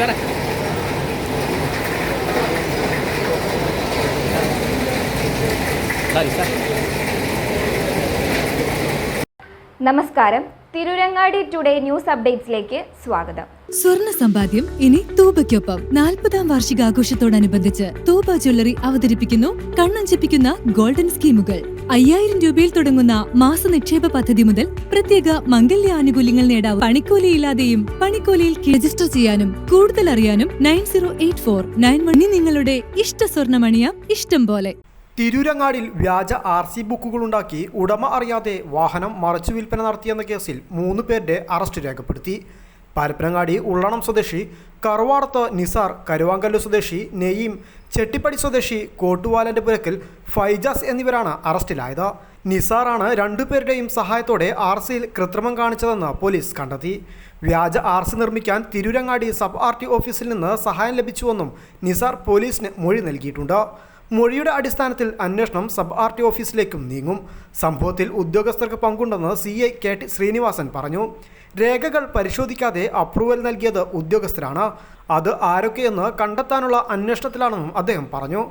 സാറേ. നമസ്കാരം. Tirurangadi today news അപ്ഡേറ്റ്സിലേക്ക് സ്വാഗതം. സ്വർണ സമ്പാദ്യം ഇനി തൂബയ്ക്കൊപ്പം. നാൽപ്പതാം വാർഷികാഘോഷത്തോടനുബന്ധിച്ച് തൂബ ജ്വല്ലറി അവതരിപ്പിക്കുന്നു കണ്ണഞ്ചിപ്പിക്കുന്ന ഗോൾഡൻ സ്കീമുകൾ. അയ്യായിരം രൂപയിൽ തുടങ്ങുന്ന മാസ നിക്ഷേപ പദ്ധതി മുതൽ പ്രത്യേക മംഗല്യ ആനുകൂല്യങ്ങൾ നേടാവും പണിക്കൂലിയില്ലാതെയും പണിക്കൂലിയിൽ രജിസ്റ്റർ ചെയ്യാനും കൂടുതൽ അറിയാനും nine zero eight four nine മണി നിങ്ങളുടെ ഇഷ്ട സ്വർണമണിയ ഇഷ്ടം പോലെ. തിരൂരങ്ങാടിൽ വ്യാജ ആർ സി ബുക്കുകളുണ്ടാക്കി ഉടമ അറിയാതെ വാഹനം മറച്ചു വിൽപ്പന നടത്തിയെന്ന കേസിൽ മൂന്ന് പേരുടെ അറസ്റ്റ് രേഖപ്പെടുത്തി. പരപ്പനങ്ങാടി ഉള്ളണം സ്വദേശി കറുവാടത്ത് നിസാർ കരുവാങ്കല്ല് സ്വദേശി നെയ്യം ചെട്ടിപ്പടി സ്വദേശി കോട്ടുവാലന്റെ പുരക്കൽ ഫൈജാസ് എന്നിവരാണ് അറസ്റ്റിലായത്. നിസാറാണ് രണ്ടുപേരുടെയും സഹായത്തോടെ ആർ സിയിൽ കൃത്രിമം കാണിച്ചതെന്ന് പോലീസ് കണ്ടെത്തി. വ്യാജ ആർ സി നിർമ്മിക്കാൻ തിരൂരങ്ങാടി സബ് ആർ ടി ഓഫീസിൽ നിന്ന് സഹായം ലഭിച്ചുവെന്നും നിസാർ പോലീസിന് മൊഴി നൽകിയിട്ടുണ്ട്. മൊഴിയുടെ അടിസ്ഥാനത്തിൽ അന്വേഷണം സബ് ആർ ടി ഓഫീസിലേക്കും നീങ്ങും. സംഭവത്തിൽ ഉദ്യോഗസ്ഥർക്ക് പങ്കുണ്ടെന്ന് C I K T Srinivasan പറഞ്ഞു. രേഖകൾ പരിശോധിക്കാതെ അപ്രൂവൽ നൽകിയത് ഉദ്യോഗസ്ഥരാണ്. അത് ആരൊക്കെയെന്ന് കണ്ടെത്താനുള്ള അന്വേഷണത്തിലാണെന്നും അദ്ദേഹം പറഞ്ഞു.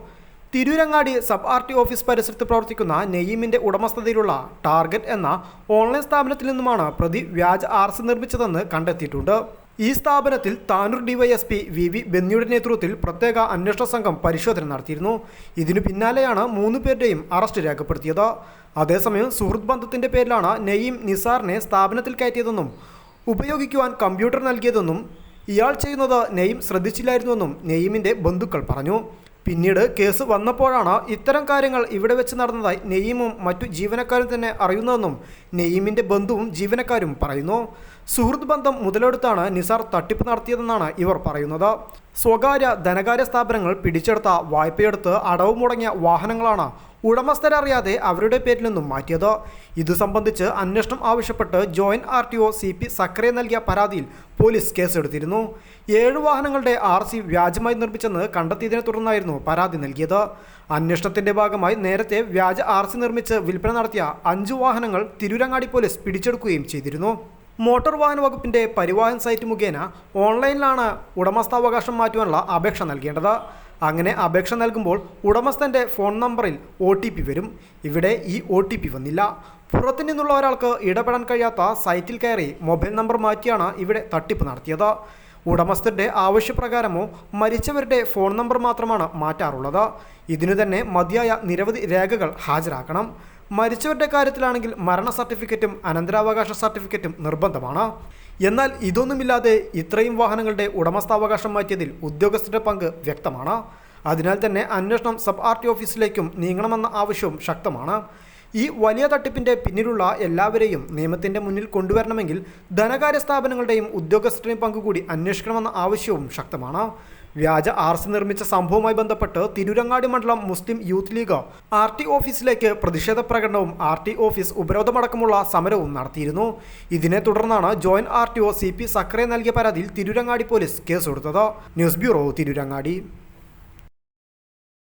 Tirurangadi sub R T office പരിസരത്ത് പ്രവർത്തിക്കുന്ന നെയ്യീമിന്റെ ഉടമസ്ഥതയിലുള്ള ടാർഗറ്റ് എന്ന ഓൺലൈൻ സ്ഥാപനത്തിൽ നിന്നുമാണ് പ്രതി വ്യാജ ആർ സി നിർമ്മിച്ചതെന്ന് കണ്ടെത്തിയിട്ടുണ്ട്. ഈ സ്ഥാപനത്തിൽ താനൂർ ഡിവൈഎസ്പി വി വി ബെന്നിയുടെ നേതൃത്വത്തിൽ പ്രത്യേക അന്വേഷണ സംഘം പരിശോധന നടത്തിയിരുന്നു. ഇതിനു പിന്നാലെയാണ് മൂന്ന് പേരുടെയും അറസ്റ്റ് രേഖപ്പെടുത്തിയത്. അതേസമയം സുഹൃത്ത് ബന്ധത്തിന്റെ പേരിലാണ് നെയ്യം നിസാറിനെ സ്ഥാപനത്തിൽ കയറ്റിയതെന്നും ഉപയോഗിക്കുവാൻ കമ്പ്യൂട്ടർ നൽകിയതെന്നും ഇയാൾ ചെയ്യുന്നത് നെയ്യം ശ്രദ്ധിച്ചില്ലായിരുന്നുവെന്നും നെയ്യമിന്റെ ബന്ധുക്കൾ പറഞ്ഞു. പിന്നീട് കേസ് വന്നപ്പോഴാണ് ഇത്തരം കാര്യങ്ങൾ ഇവിടെ വെച്ച് നടന്നതായി നെയ്മും മറ്റു ജീവനക്കാരും തന്നെ അറിയുന്നതെന്നും നെയ്യമിന്റെ ബന്ധുവും ജീവനക്കാരും പറയുന്നു. സുഹൃത്ത് ബന്ധം മുതലെടുത്താണ് നിസാർ തട്ടിപ്പ് നടത്തിയതെന്നാണ് ഇവർ പറയുന്നത്. സ്വകാര്യ ധനകാര്യ സ്ഥാപനങ്ങൾ പിടിച്ചെടുത്ത വായ്പയെടുത്ത് അടവ് മുടങ്ങിയ വാഹനങ്ങളാണ് ഉടമസ്ഥരറിയാതെ അവരുടെ പേരിൽ നിന്നും മാറ്റിയത്. ഇതു സംബന്ധിച്ച് അന്വേഷണം ആവശ്യപ്പെട്ട് joint R T O C P സക്രെ നൽകിയ പരാതിയിൽ പോലീസ് കേസെടുത്തിരുന്നു. ഏഴ് വാഹനങ്ങളുടെ ആർ സി വ്യാജമായി നിർമ്മിച്ചെന്ന് കണ്ടെത്തിയതിനെ തുടർന്നായിരുന്നു പരാതി നൽകിയത്. അന്വേഷണത്തിന്റെ ഭാഗമായി നേരത്തെ വ്യാജ ആർ സി നിർമ്മിച്ച് വിൽപ്പന നടത്തിയ അഞ്ചു വാഹനങ്ങൾ തിരൂരങ്ങാടി പോലീസ് പിടിച്ചെടുക്കുകയും ചെയ്തിരുന്നു. മോട്ടോർ വാഹന വകുപ്പിന്റെ പരിവാഹൻ സൈറ്റ് മുഖേന ഓൺലൈനിലാണ് ഉടമസ്ഥാവകാശം മാറ്റുവാനുള്ള അപേക്ഷ നൽകേണ്ടത്. അങ്ങനെ അപേക്ഷ നൽകുമ്പോൾ ഉടമസ്ഥന്റെ ഫോൺ നമ്പറിൽ ഒ വരും. ഇവിടെ ഈ ഒ വന്നില്ല. പുറത്തു നിന്നുള്ള ഒരാൾക്ക് ഇടപെടാൻ കഴിയാത്ത സൈറ്റിൽ കയറി മൊബൈൽ നമ്പർ മാറ്റിയാണ് ഇവിടെ തട്ടിപ്പ് നടത്തിയത്. ഉടമസ്ഥരുടെ ആവശ്യപ്രകാരമോ മരിച്ചവരുടെ ഫോൺ നമ്പർ മാത്രമാണ് മാറ്റാറുള്ളത്. ഇതിനു തന്നെ മതിയായ നിരവധി രേഖകൾ ഹാജരാക്കണം. മരിച്ചവരുടെ കാര്യത്തിലാണെങ്കിൽ മരണ സർട്ടിഫിക്കറ്റും അനന്തരാവകാശ സർട്ടിഫിക്കറ്റും നിർബന്ധമാണ്. എന്നാൽ ഇതൊന്നുമില്ലാതെ ഇത്രയും വാഹനങ്ങളുടെ ഉടമസ്ഥാവകാശം മാറ്റിയതിൽ ഉദ്യോഗസ്ഥരുടെ പങ്ക് വ്യക്തമാണ്. അതിനാൽ തന്നെ അന്വേഷണം സബ് ആർ ടി ഓഫീസിലേക്കും നീങ്ങണമെന്ന ആവശ്യവും ശക്തമാണ്. ഈ വലിയ തട്ടിപ്പിന്റെ പിന്നിലുള്ള എല്ലാവരെയും നിയമത്തിന്റെ മുന്നിൽ കൊണ്ടുവരണമെങ്കിൽ ധനകാര്യ സ്ഥാപനങ്ങളുടെയും ഉദ്യോഗസ്ഥരുടെയും പങ്കുകൂടി അന്വേഷിക്കണമെന്ന ആവശ്യവും ശക്തമാണ്. വ്യാജ ആർ സി നിർമ്മിച്ച സംഭവവുമായി ബന്ധപ്പെട്ട് തിരൂരങ്ങാടി മണ്ഡലം Muslim youth league R T ഓഫീസിലേക്ക് പ്രതിഷേധ പ്രകടനവും ആർ ടി ഓഫീസ് ഉപരോധമടക്കമുള്ള സമരവും നടത്തിയിരുന്നു. ഇതിനെ തുടർന്നാണ് joint R T O C P സക്രെ നൽകിയ പരാതിയിൽ തിരൂരങ്ങാടി പോലീസ് കേസെടുത്തത്. News bureau Tirurangadi.